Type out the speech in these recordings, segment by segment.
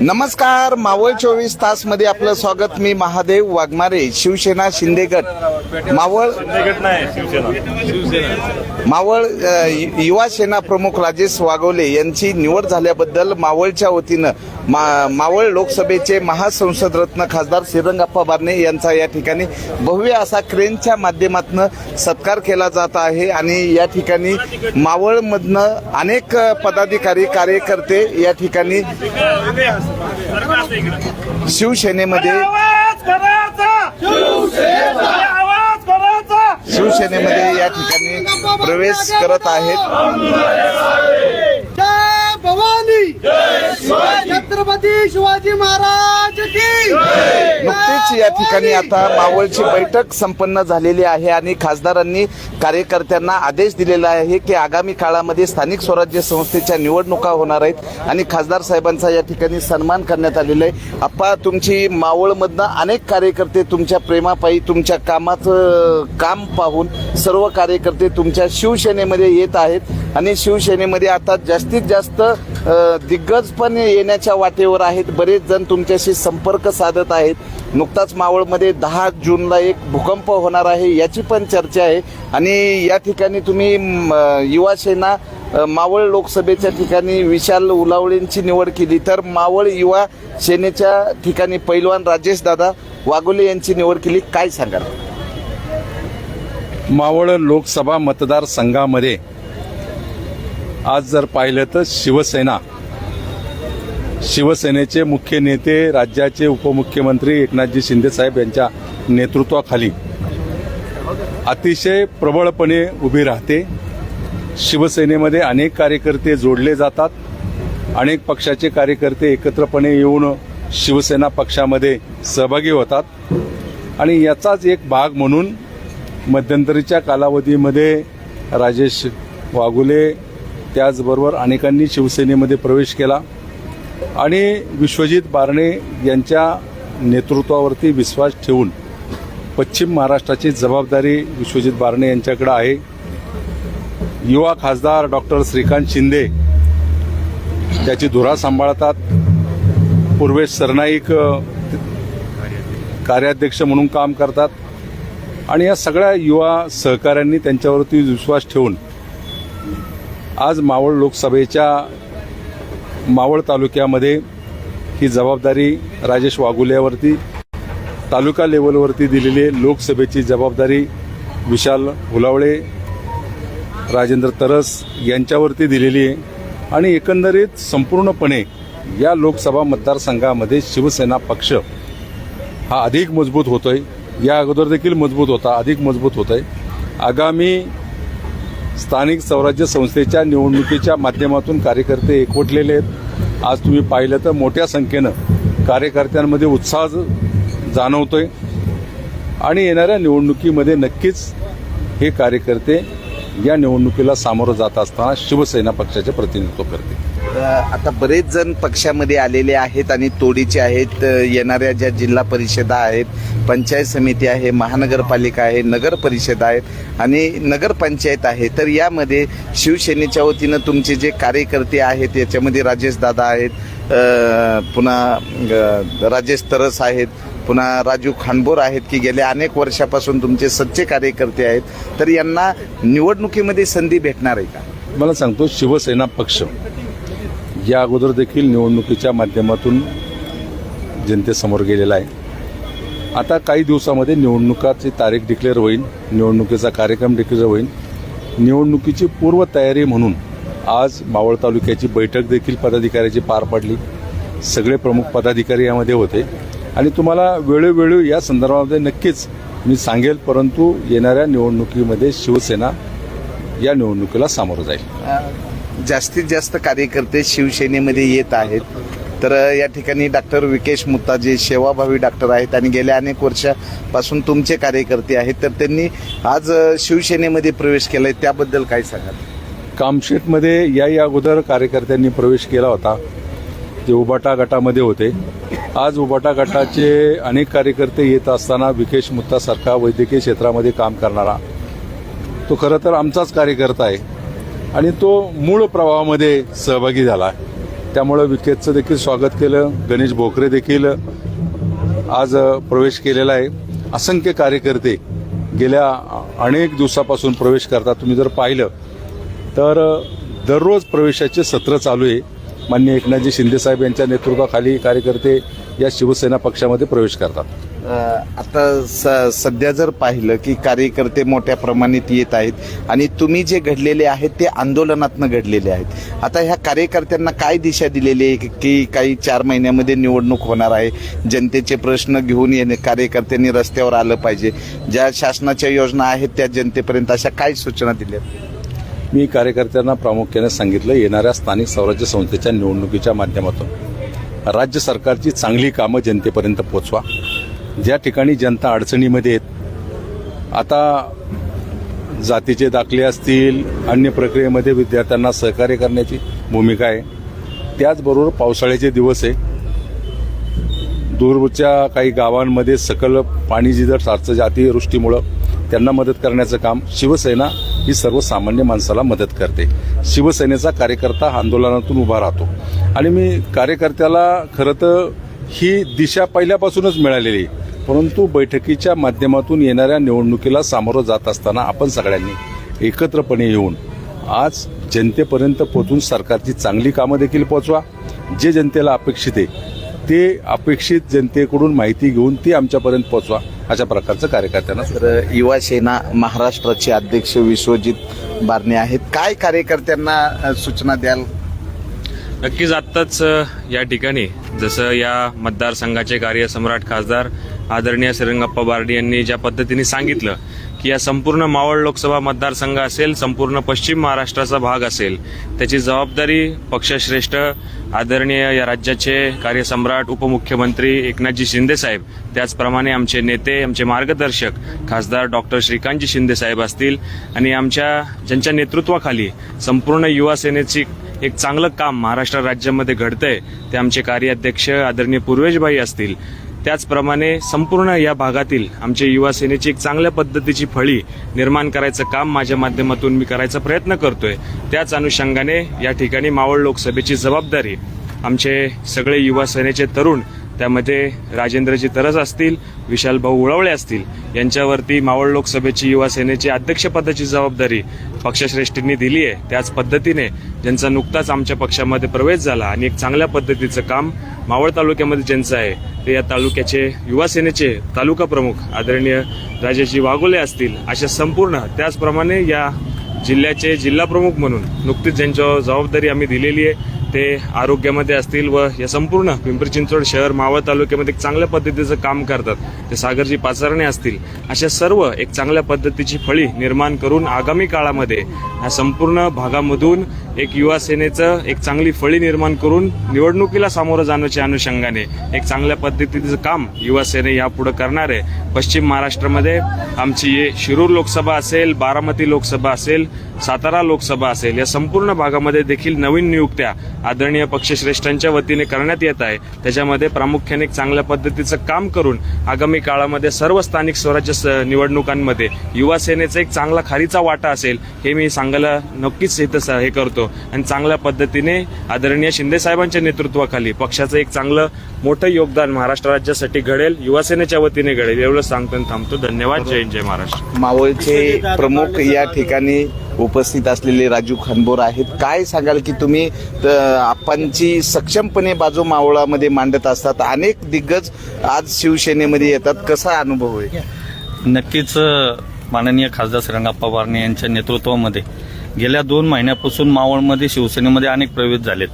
नमस्कार मावळ चोवीस तासमध्ये आपलं स्वागत. मी महादेव वाघमारे शिवसेना शिंदे गट मावळ मावळ यु- युवा सेना प्रमुख राजेश वाघोले यांची निवड झाल्याबद्दल मावळच्या वतीनं मा मावळ लोकसभेचे महासंसद रत्न खासदार श्रीरंगाप्पा बारणे यांचा या ठिकाणी भव्य असा क्रेनच्या माध्यमातून सत्कार केला जात आहे आणि या ठिकाणी मावळमधनं अनेक पदाधिकारी कार्यकर्ते या ठिकाणी शिवसेनेमध्ये आवाज करायचा आवाज करायचा शिवसेनेमध्ये या ठिकाणी प्रवेश करत आहेत. जय भवानी. छत्रपती शिवाजी महाराज की नुकतीच या ठिकाणी आता मावळची बैठक संपन्न झालेली आहे आणि खासदारांनी कार्यकर्त्यांना आदेश दिलेला आहे की आगामी काळामध्ये स्थानिक स्वराज्य संस्थेच्या निवडणुका होणार आहेत आणि खासदार साहेबांचा या ठिकाणी सन्मान करण्यात आलेला आहे. आप्पा तुमची मावळमधनं अनेक कार्यकर्ते तुमच्या प्रेमापायी तुमच्या कामाचं काम पाहून सर्व कार्यकर्ते तुमच्या शिवसेनेमध्ये येत आहेत. आणि शिवसेनेमध्ये आता जास्तीत जास्त दिग्गज पण येण्याच्या पातळीवर आहेत. बरेच जण तुमच्याशी संपर्क साधत आहेत. नुकताच मावळमध्ये दहा जूनला एक भूकंप होणार आहे याची पण चर्चा आहे. आणि या ठिकाणी तुम्ही युवासेना युवा सेना मावळ लोकसभेच्या ठिकाणी विशाल उलावळेंची निवड केली. तर मावळ युवा सेनेच्या ठिकाणी पैलवान राजेश दादा वाघोले यांची निवड केली. काय सांगाल? मावळ लोकसभा मतदारसंघामध्ये आज जर पाहिलं तर शिवसेना शिवसेनेचे मुख्य नेते राज्याचे उपमुख्यमंत्री एकनाथजी शिंदेसाहेब यांच्या नेतृत्वाखाली अतिशय प्रबळपणे उभी राहते. शिवसेनेमध्ये अनेक कार्यकर्ते जोडले जातात. अनेक पक्षाचे कार्यकर्ते एकत्रपणे येऊन शिवसेना पक्षामध्ये सहभागी होतात. आणि याचाच एक भाग म्हणून मध्यंतरीच्या कालावधीमध्ये राजेश वाघुले त्याचबरोबर अनेकांनी शिवसेनेमध्ये प्रवेश केला. आणि विश्वजित बारणे यांच्या नेतृत्वावरती विश्वास ठेवून पश्चिम महाराष्ट्राची जबाबदारी विश्वजित बारणे यांच्याकडे आहे. युवा खासदार डॉक्टर श्रीकांत शिंदे त्याची धुरा सांभाळतात. पूर्वेश सरनाईक कार्याध्यक्ष म्हणून काम करतात. आणि या सगळ्या युवा सहकाऱ्यांनी त्यांच्यावरती विश्वास ठेवून आज मावळ लोकसभेच्या मावळ तालुक्यामध्ये ही जबाबदारी राजेश वाघुल्यावरती तालुका लेवलवरती दिलेली आहे. लोकसभेची जबाबदारी विशाल हुलावळे राजेंद्र तरस यांच्यावरती दिलेली आहे. आणि एकंदरीत संपूर्णपणे या लोकसभा मतदारसंघामध्ये शिवसेना पक्ष हा अधिक मजबूत होतोय. या अगोदर देखील मजबूत होता अधिक मजबूत होतोय. आगामी स्थानिक स्वराज्य संस्थेच्या निवडणुकीच्या माध्यमातून कार्यकर्ते एकवटलेले आहेत. आज तुम्ही पाहिलं तर मोठ्या संख्येनं कार्यकर्त्यांमध्ये उत्साह जाणवतोय. आणि येणाऱ्या निवडणुकीमध्ये नक्कीच हे कार्यकर्ते या निवडणुकीला सामोरं जात असताना शिवसेना पक्षाचे प्रतिनिधित्व करतील. आता बरेच जण पक्षामध्ये आलेले आहेत आणि तोडीचे आहेत. येणाऱ्या ज्या जिल्हा परिषदा आहेत पंचायत समिती आहे महानगरपालिका आहे नगर परिषद आहेत आणि नगरपंचायत आहे. तर यामध्ये शिवसेनेच्या वतीनं तुमचे जे कार्यकर्ते आहेत याच्यामध्ये राजेश दादा आहेत पुन्हा राजेश तरस आहेत पुन्हा राजू खानबोर आहेत की गेल्या अनेक वर्षापासून तुमचे सच्चे कार्यकर्ते आहेत. तर यांना निवडणुकीमध्ये संधी भेटणार आहे का? मला सांगतो शिवसेना पक्ष या अगोदर देखील निवडणुकीच्या माध्यमातून जनतेसमोर गेलेला आहे. आता काही दिवसामध्ये निवडणुकाची तारीख डिक्लेअर होईल निवडणुकीचा कार्यक्रम डिक्लेअर होईल. निवडणुकीची पूर्वतयारी म्हणून आज मावळ तालुक्याची बैठक देखील पदाधिकाऱ्याची पार पडली. सगळे प्रमुख पदाधिकारी यामध्ये होते. आणि तुम्हाला वेळोवेळी या संदर्भामध्ये नक्कीच मी सांगेल परंतु येणाऱ्या निवडणुकीमध्ये शिवसेना या निवडणुकीला सामोरं जाईल. जास्तीत जास्त कार्यकर्ते शिवसेनेमध्ये येत आहेत. तर या ठिकाणी डॉक्टर विकेश मुत्ता जे सेवाभावी डॉक्टर आहेत आणि गेल्या अनेक वर्षापासून तुमचे कार्यकर्ते आहेत. तर त्यांनी आज शिवसेनेमध्ये प्रवेश केलाय. त्याबद्दल काय सांगाल? कामशेटमध्ये याही अगोदर कार्यकर्त्यांनी प्रवेश केला होता. ते उबाटा गटामध्ये होते. आज उबाटा गटाचे अनेक कार्यकर्ते येत असताना विकेश मुत्तासारखा वैद्यकीय क्षेत्रामध्ये काम करणारा. तो खरं तर आमचाच कार्यकर्ता आहे. आणि तो मूळ प्रवाहामध्ये सहभागी झाला त्यामुळं विकेतचं देखील स्वागत केलं गणेश भोकरे देखील आज प्रवेश केलेला आहे. असंख्य कार्यकर्ते गेल्या अनेक दिवसापासून प्रवेश करतात. तुम्ही जर पाहिलं तर दररोज प्रवेशाचे सत्र चालू आहे. माननीय एकनाथजी शिंदेसाहेब यांच्या नेतृत्वाखाली कार्यकर्ते या शिवसेना पक्षामध्ये प्रवेश करतात. आता स- सध्या जर पाहिलं की कार्यकर्ते मोठ्या प्रमाणात येत आहेत आणि तुम्ही जे घडलेले आहेत ते आंदोलनातनं घडलेले आहेत. आता ह्या कार्यकर्त्यांना काय दिशा दिलेली आहे की- की काही चार महिन्यामध्ये निवडणूक होणार आहे? जनतेचे प्रश्न घेऊन येणे कार्यकर्त्यांनी रस्त्यावर आलं पाहिजे. ज्या शासनाच्या योजना आहेत त्या जनतेपर्यंत अशा काय सूचना दिल्या मी कार्यकर्त्यांना प्रामुख्याने सांगितलं येणाऱ्या स्थानिक स्वराज्य संस्थेच्या निवडणुकीच्या माध्यमातून राज्य सरकारची चांगली कामं जनतेपर्यंत पोचवा. ज्या ठिकाणी जनता अडचणीमध्ये आहेत आता जातीचे दाखले असतील अन्य प्रक्रियेमध्ये विद्यार्थ्यांना सहकार्य करण्याची भूमिका आहे. त्याचबरोबर पावसाळ्याचे दिवस आहे. दूरच्या काही गावांमध्ये सकल पाणी जिथं सारचं अतिवृष्टीमुळं त्यांना मदत करण्याचं काम शिवसेना ही सर्वसामान्य माणसाला मदत करते. शिवसेनेचा कार्यकर्ता आंदोलनातून उभा राहतो. आणि मी कार्यकर्त्याला खरं तर ही दिशा पहिल्यापासूनच मिळालेली परंतु बैठकीच्या माध्यमातून येणाऱ्या निवडणुकीला सामोरं जात असताना आपण सगळ्यांनी एकत्रपणे येऊन आज जनतेपर्यंत पोहोचून सरकारची चांगली कामं देखील पोचवा जे जनतेला अपेक्षित आहे ते अपेक्षित जनतेकडून माहिती घेऊन ती आमच्यापर्यंत पोहोचवा. अशा प्रकारचं कार्यकर्त्यांना तर युवा सेना महाराष्ट्राचे अध्यक्ष विश्वजित बारणे आहेत. काय कार्यकर्त्यांना सूचना द्याल? नक्कीच आत्ताच या ठिकाणी जसं या मतदारसंघाचे कार्यसम्राट खासदार आदरणीय श्रीरंगप्पा बारडे यांनी ज्या पद्धतीने सांगितलं की या संपूर्ण मावळ लोकसभा मतदारसंघ असेल संपूर्ण पश्चिम महाराष्ट्राचा भाग असेल त्याची जबाबदारी पक्षश्रेष्ठ आदरणीय या राज्याचे कार्यसम्राट उपमुख्यमंत्री एकनाथजी शिंदेसाहेब त्याचप्रमाणे आमचे नेते आमचे मार्गदर्शक खासदार डॉक्टर श्रीकांतजी शिंदेसाहेब असतील आणि आमच्या ज्यांच्या नेतृत्वाखाली संपूर्ण युवा सेनेची एक चांगलं काम महाराष्ट्र राज्यामध्ये घडतंय ते आमचे कार्याध्यक्ष आदरणीय पूर्वेशभाई असतील. त्याचप्रमाणे संपूर्ण या भागातील आमचे युवा सेनेची एक चांगल्या पद्धतीची फळी निर्माण करायचं काम माझ्या माध्यमातून मी करायचा प्रयत्न करतोय. त्याच अनुषंगाने या ठिकाणी मावळ लोकसभेची जबाबदारी आमचे सगळे युवा सेनेचे तरुण त्यामध्ये राजेंद्रजी तरस असतील विशाल भाऊ उळवळे असतील यांच्यावरती मावळ लोकसभेची युवा सेनेची अध्यक्षपदाची जबाबदारी पक्षश्रेष्ठींनी दिली आहे. त्याच पद्धतीने ज्यांचा नुकताच आमच्या पक्षामध्ये प्रवेश झाला आणि एक चांगल्या पद्धतीचं काम मावळ तालुक्यामध्ये ज्यांचं आहे ते या तालुक्याचे युवा सेनेचे तालुका प्रमुख आदरणीय राजाजी वाघोले असतील अशा संपूर्ण त्याचप्रमाणे या जिल्ह्याचे जिल्हा प्रमुख म्हणून नुकतीच ज्यांच्यावर जबाबदारी आम्ही दिलेली आहे ते आरोग्यामध्ये असतील व या संपूर्ण पिंपरी चिंचवड शहर मावळ तालुक्यामध्ये एक चांगल्या पद्धतीचं काम करतात. ते सागरजी पाचारणे असतील. अशा सर्व एक चांगल्या पद्धतीची फळी निर्माण करून आगामी काळामध्ये ह्या संपूर्ण भागामधून एक युवा सेनेचं एक चांगली फळी निर्माण करून निवडणुकीला सामोरं जाण्याच्या अनुषंगाने एक चांगल्या पद्धतीचं काम युवा सेने यापुढे करणार आहे. पश्चिम महाराष्ट्रामध्ये आमची शिरूर लोकसभा असेल बारामती लोकसभा असेल सातारा लोकसभा असेल या संपूर्ण भागामध्ये देखील नवीन नियुक्त्या आदरणीय पक्षश्रेष्ठांच्या वतीने करण्यात येत आहे. त्याच्यामध्ये प्रामुख्याने एक चांगल्या पद्धतीचं काम करून आगामी काळामध्ये सर्व स्थानिक स्वराज्य स- निवडणुकांमध्ये युवा सेनेचा एक चांगला खारीचा वाटा असेल हे मी सांगायला नक्कीच इथं स- हे करतो. आणि चांगल्या पद्धतीने आदरणीय शिंदे साहेबांच्या नेतृत्वाखाली पक्षाचं एक चांगलं मोठं योगदान महाराष्ट्र राज्यासाठी घडेल युवा सेनेच्या वतीने घडेल. एवढं सांगतो आणि थांबतो. धन्यवाद. जय जय महाराष्ट्र. मावळचे प्रमुख या ठिकाणी उपस्थित असलेले राजू खानबोर आहेत. काय सांगाल की तुम्ही आपणची सक्षमपणे बाजू मावळामध्ये मांडत असतात. अनेक दिग्गज आज शिवसेनेमध्ये येतात. कसा अनुभव आहे? नक्कीच माननीय खासदार श्रीरंगाप्पा बारणे यांच्या नेतृत्वामध्ये गेल्या दोन महिन्यापासून मावळमध्ये शिवसेनेमध्ये अनेक प्रवेश झालेत.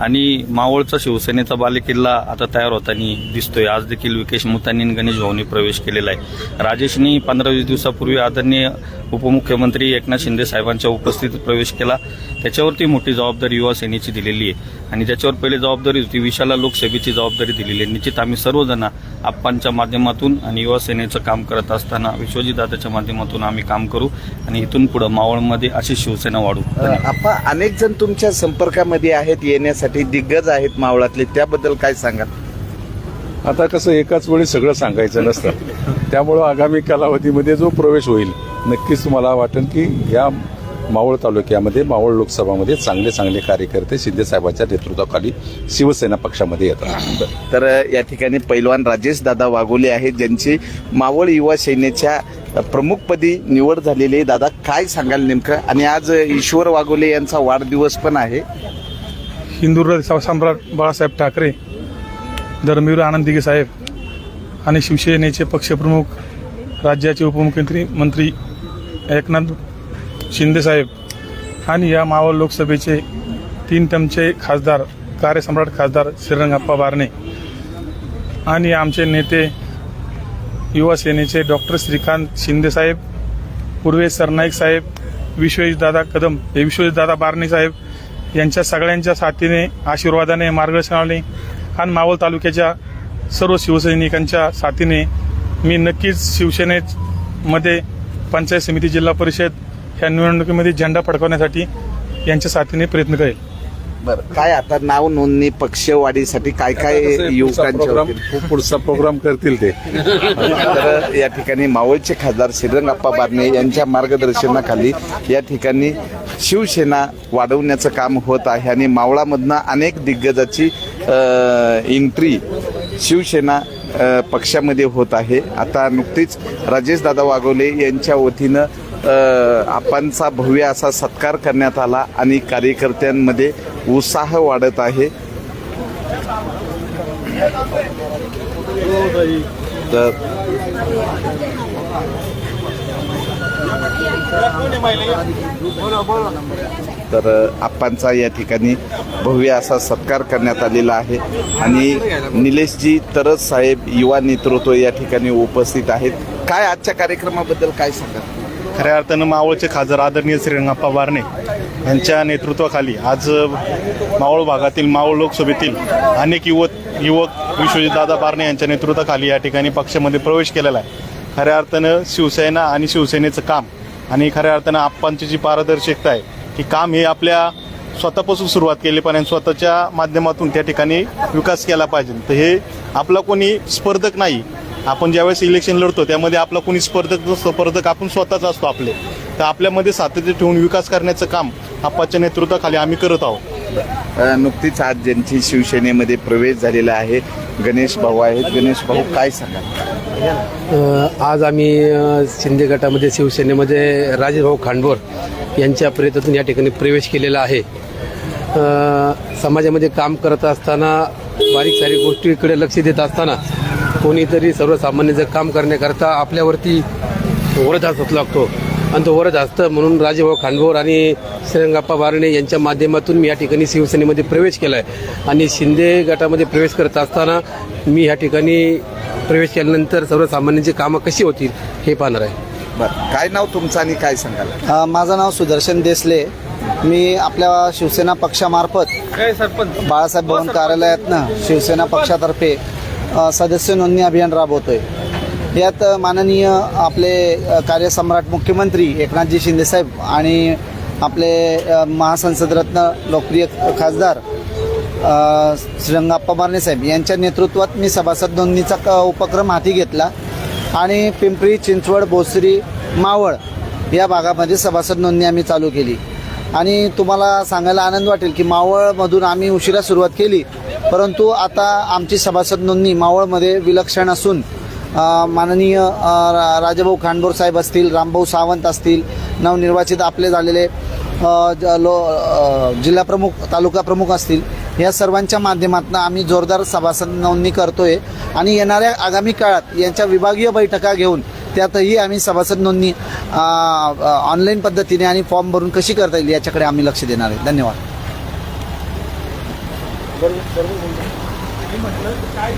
आणि मावळचा शिवसेनेचा बालेकिल्ला आता तयार होताना दिसतोय. आज देखील विकेश मुतांनी गणेश भाऊनी प्रवेश केलेला आहे. राजेशनी पंधरा वीस दिवसापूर्वी आदरणीय उपमुख्यमंत्री एकनाथ शिंदे साहेबांच्या उपस्थितीत प्रवेश केला. त्याच्यावरती मोठी जबाबदारी युवा सेनेची दिलेली आहे. आणि ज्याच्यावर पहिली जबाबदारी होती विशाला लोकसभेची जबाबदारी दिलेली आहे. निश्चित आम्ही सर्वजण आप्पांच्या माध्यमातून आणि युवा सेनेचं काम करत असताना विश्वजित दादाच्या माध्यमातून आम्ही काम करू आणि इथून पुढे मावळमध्ये अशी शिवसेना वाढू. आपा अनेक जण तुमच्या संपर्कामध्ये आहेत येण्यासाठी दिग्गज आहेत मावळातले त्याबद्दल काय सांगाल? आता कसं एकाच वेळी सगळं सांगायचं नसतं. त्यामुळं आगामी कालावधीमध्ये जो प्रवेश होईल नक्कीच तुम्हाला वाटेल की या मावळ तालुक्यामध्ये मावळ लोकसभामध्ये चांगले चांगले कार्यकर्ते शिंदे साहेबांच्या नेतृत्वाखाली शिवसेना पक्षामध्ये येतात. तर या ठिकाणी पैलवान राजेश दादा वाघोले आहेत ज्यांची मावळ युवा सेनेच्या प्रमुखपदी निवड झालेली आहे. दादा काय सांगाल नेमकं? आणि आज ईश्वर वाघोले यांचा वाढदिवस पण आहे. हिंदू सम्राट बाळासाहेब ठाकरे धर्मवीर आनंद दिघे साहेब आणि शिवसेनेचे पक्षप्रमुख राज्याचे उपमुख्यमंत्री मंत्री एकनाथ शिंदे साहेब आणि या मावळ लोकसभेचे तीन टमचे खासदार कार्यसम्राट खासदार श्रीरंगाप्पा बारणे आणि आमचे नेते युवा सेनेचे डॉक्टर श्रीकांत शिंदेसाहेब पूर्वे पूर्वेश सरनाईक साहेब विश्वेशदादा कदम हे विश्वेशदादा बारणे साहेब यांच्या सगळ्यांच्या साथीने आशीर्वादाने मार्गदर्शनाने आणि मावळ तालुक्याच्या सर्व शिवसैनिकांच्या साथीने मी नक्कीच शिवसेनेमध्ये पंचायत समिती जिल्हा परिषद ह्या निवडणुकीमध्ये झेंडा फडकवण्यासाठी यांच्या साथीने प्रयत्न करेल. बरं काय आता नाव नोंदणी पक्षवाढीसाठी काय काय युवकांच्या वतीने? पुढचा प्रोग्राम करतील ते. तर या ठिकाणी मावळचे खासदार श्रीरंगाप्पा बारणे यांच्या मार्गदर्शनाखाली या ठिकाणी शिवसेना वाढवण्याचं काम होत आहे आणि मावळामधनं अनेक दिग्गजाची एंट्री शिवसेना अ, पक्षामध्ये होत आहे. आता नुकतीच राजेश दादा वाघोले यांच्या वतीनं आपांचा भव्य असा सत्कार करण्यात आला आणि कार्यकर्त्यांमध्ये उत्साह वाढत आहे. तर तर आप्पांचा या ठिकाणी भव्य असा सत्कार करण्यात आलेला आहे. आणि निलेशजी तरच साहेब युवा नेतृत्व या ठिकाणी उपस्थित आहेत. काय आजच्या कार्यक्रमाबद्दल काय सांगा खऱ्या अर्थानं मावळचे खासदार आदरणीय श्रीरंगाप्पा बारणे यांच्या नेतृत्वाखाली आज मावळ भागातील मावळ लोकसभेतील अनेक युवक युवक विश्वजितदादा बारणे यांच्या नेतृत्वाखाली या ठिकाणी पक्षामध्ये प्रवेश केलेला आहे. खऱ्या अर्थानं शिवसेना आणि शिवसेनेचं काम आणि खऱ्या अर्थानं आप्पांची जी पारदर्शकता आहे की काम हे आपल्या स्वतःपासून सुरुवात केली पाहिजे आणि स्वतःच्या माध्यमातून त्या ठिकाणी विकास केला पाहिजे. तर हे आपला कोणी स्पर्धक नाही आपण ज्यावेळेस इलेक्शन लढतो त्यामध्ये आपला कोणी स्पर्धक नसतो स्पर्धक आपण स्वतःच असतो आपले. तर आपल्यामध्ये सातत्य ठेवून विकास करण्याचं काम आप्पाच्या नेतृत्वाखाली आम्ही करत आहोत. नुकतीच आज ज्यांची शिवसेनेमध्ये प्रवेश झालेला आहे गणेश भाऊ आहेत. गणेश भाऊ काय सांगा आज आम्ही शिंदे गटामध्ये शिवसेनेमध्ये राजेभाऊ खांडಬೋर यांच्या प्रयत्नातून या ठिकाणी प्रवेश केलेला आहे. समाजामध्ये काम करत असताना बारीक सारीक गोष्टीकडे लक्ष देत असताना कोणीतरी सर्वसामान्याचं काम करण्याकरता आपल्यावरती वरद हसत लागतो. आणि तो वरद हसतं म्हणून राजेभाऊ खांडभोर आणि श्रीरंगाप्पा बारणे यांच्या माध्यमातून मी या ठिकाणी शिवसेनेमध्ये प्रवेश केला आहे आणि शिंदे गटामध्ये प्रवेश करत असताना मी या ठिकाणी प्रवेश केल्यानंतर सर्वसामान्यांची कामं कशी होतील हे पाहणार आहे. बरं काय नाव तुमचं आणि काय सांगाल? माझं नाव सुदर्शन देसले. मी आपल्या शिवसेना पक्षामार्फत बाळासाहेब भवन कार्यालयातनं शिवसेना पक्षातर्फे सदस्य नोंदणी अभियान राबवतोय. यात माननीय आपले कार्यसम्राट मुख्यमंत्री एकनाथजी शिंदेसाहेब आणि आपले महासंसदरत्न लोकप्रिय खासदार श्रीरंगाप्पा मारणेसाहेब यांच्या नेतृत्वात मी सभासद नोंदणीचा क- उपक्रम हाती घेतला आणि पिंपरी चिंचवड बोसरी मावळ या भागामध्ये सभासद नोंदणी आम्ही चालू केली. आणि तुम्हाला सांगायला आनंद वाटेल की मावळमधून आम्ही उशिरा सुरुवात केली. परंतु आता आमची सभासद नोंदणी मावळमध्ये विलक्षण असून माननीय रा- राजाभाऊ खांडोर साहेब असतील रामभाऊ सावंत असतील नवनिर्वाचित आपले झालेले लो जिल्हा प्रमुख तालुका प्रमुख असतील या सर्वांच्या माध्यमातून आम्ही जोरदार सभासद नोंदणी करतोय. आणि येणाऱ्या आगामी काळात यांच्या विभागीय बैठका घेऊन त्यातही आम्ही सभासद नोंदणी ऑनलाईन पद्धतीने आणि फॉर्म भरून कशी करता येईल याच्याकडे आम्ही लक्ष देणार आहे. धन्यवाद. बरोबर बरोबर बोलतो म्हटलं काय